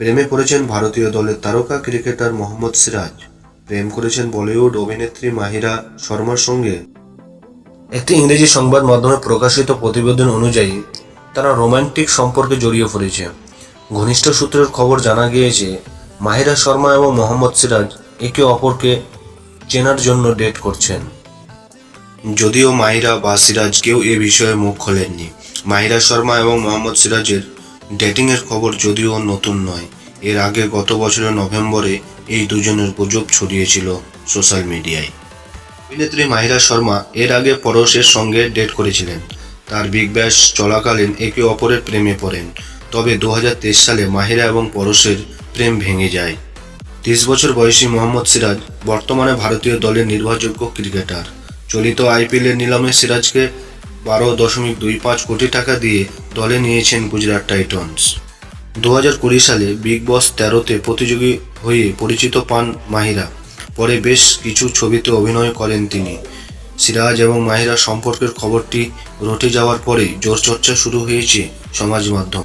প্রেমে পড়েছেন ভারতীয় দলের তারকা ক্রিকেটার মোহাম্মদ সিরাজ। প্রেম করেছেন বলিউড অভিনেত্রী মাহিরা শর্মার সঙ্গে। একটি ইংরেজি সংবাদ মাধ্যমে প্রকাশিত প্রতিবেদন অনুযায়ী, তারা রোমান্টিক সম্পর্কে জড়িয়ে পড়েছে। ঘনিষ্ঠ সূত্রের খবর জানা গিয়েছে, মাহিরা শর্মা এবং মোহাম্মদ সিরাজ একে অপরকে চেনার জন্য ডেট করছেন। যদিও মাহিরা বা সিরাজ কেউ এ বিষয়ে মুখ খোলেননি। মাহিরা শর্মা এবং মোহাম্মদ সিরাজের ডেটিংয়ের খবর যদিও নতুন নয়, এর আগে গত বছরের নভেম্বরে এই দুজনের গুজব ছড়িয়েছিল সোশ্যাল মিডিয়ায়। অভিনেত্রী মাহিরা শর্মা এর আগে পরশের সঙ্গে ডেট করেছিলেন। তার বিগ ব্যাশ চলাকালীন একে অপরের প্রেমে পড়েন, তবে দু হাজার তেইশ সালে মাহিরা এবং পরশের প্রেম ভেঙে যায়। তিরিশ বছর বয়সী মোহাম্মদ সিরাজ বর্তমানে ভারতীয় দলের নির্ভরযোগ্য ক্রিকেটার। চলিত আইপিএলের নিলামে সিরাজকে বারো দশমিক দুই পাঁচ কোটি টাকা দিয়ে দলে নিয়েছেন গুজরাট টাইটন্স। দু হাজার কুড়ি সালে বিগ বস তেরোতে প্রতিযোগী হয়ে পরিচিত পান মাহিরা। পরে বেশ কিছু ছবিতে অভিনয় করেন তিনি। সিরাজ এবং মাহিরা সম্পর্কের খবরটি রটে যাওয়ার পরে জোর চর্চা শুরু হয়েছে সমাজ মাধ্যম।